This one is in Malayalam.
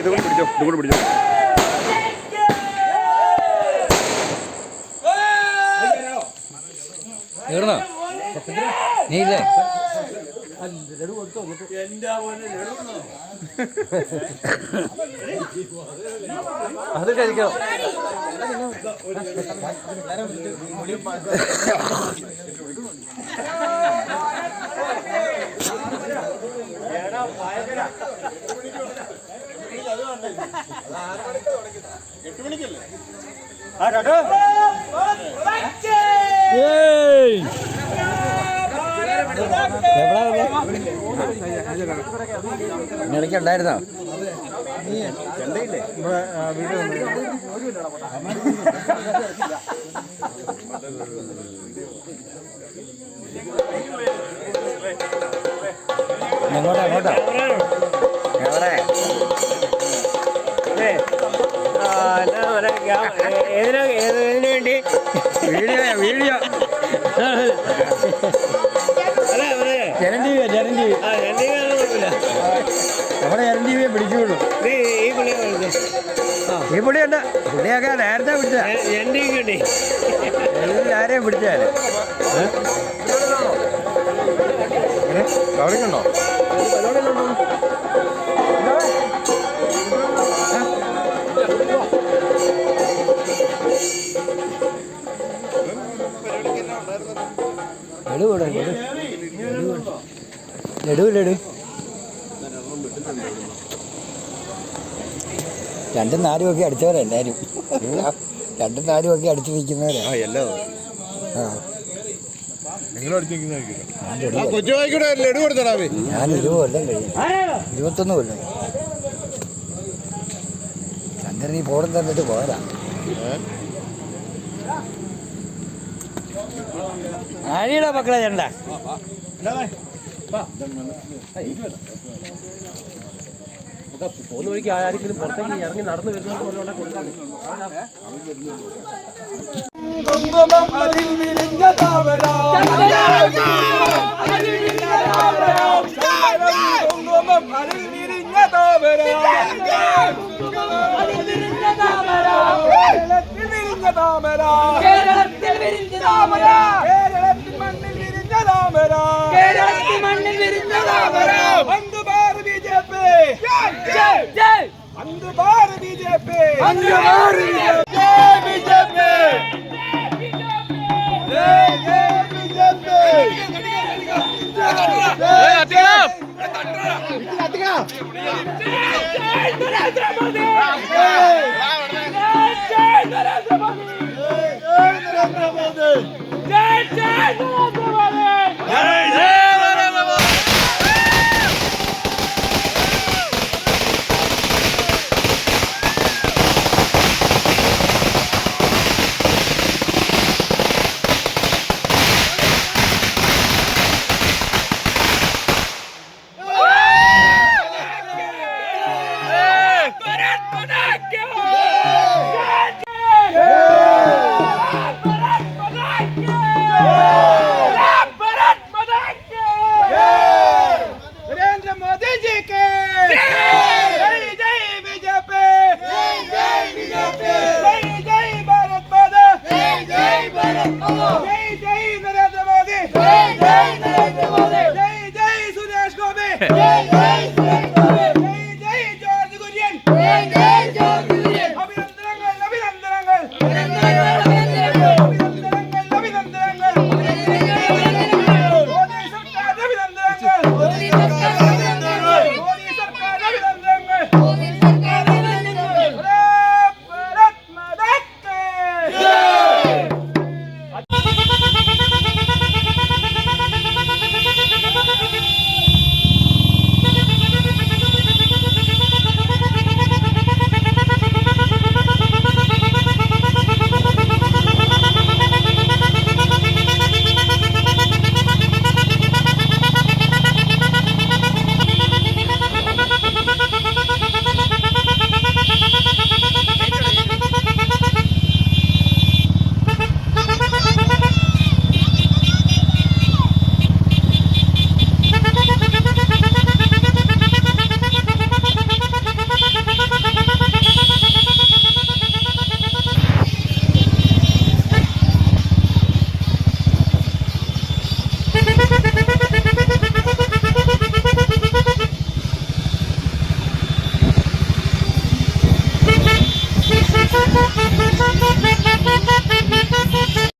ഇതുകൂടി പിടിച്ചോ ഇതുകൊണ്ട് പിടിച്ചോ. നീ ഇല്ലേ? അത് കഴിക്കോ. ഇടയ്ക്ക് ഉണ്ടായിരുന്നോ എങ്ങോട്ടാ എങ്ങോട്ടാ ഏതിനു ഏതിനു വേണ്ടി? Video video. അല്ല അതെ Janam T V Janam T V ആ കുഴപ്പമില്ല നമ്മുടെ ജനൻ ടി വിയെ പിടിച്ചുള്ളൂ ഈ പുള്ളിയെ ഈ പുള്ളിയുണ്ട്. പുള്ളിയൊക്കെ നേരത്തെ പിടിച്ച കിട്ടി എല്ലാരെയും പിടിച്ചാൽ കവറിക്കുണ്ടോ ലഡു രണ്ടും നാലും ഒക്കെ അടിച്ചവരാ എല്ലാരും. രണ്ടും നാലും ഒക്കെ അടിച്ചു നിൽക്കുന്നവരാ ഞാൻ ഇരുപത് കൊല്ലം കഴിഞ്ഞു. ഇരുപത്തൊന്ന് കൊല്ലം. ചന്ദ്രൻ ഈ ഫോണും തന്നിട്ട് പോരാ ആഴിയുടെ മക്കളെ ചണ്ട. പോകുന്ന വഴിക്ക് ആരെങ്കിലും പുറത്തേക്ക് ഇറങ്ങി നടന്നു വരുന്ന കുങ്കുമം അതിൽ വിരിഞ്ഞ താമര കുങ്കുമം അതിൽ വിരിഞ്ഞ താമര. കേരളത്തിൽ വിരിഞ്ഞ താമര. ಒಂದು ಬಾರು ಬಿಜೆಪಿ ಒಂದು ಬಾರು ಬಿಜೆಪಿ ಒಂದು ಬಾರು ಬಿಜೆಪಿ ನರೇಂದ್ರ ಮೋದಿ ನರೇಂದ್ರ ಮೋದಿ ನರೇಂದ್ರ ಮೋದಿ ಜೈ ಜೈ ನರೇಂದ್ರ ಮೋದಿ ಜೈ ಜೈ જય જય નરેન્દ્ર મોદી જય જય નરેન્દ્ર મોદી જય જય સુરેશ ગોપી જય જય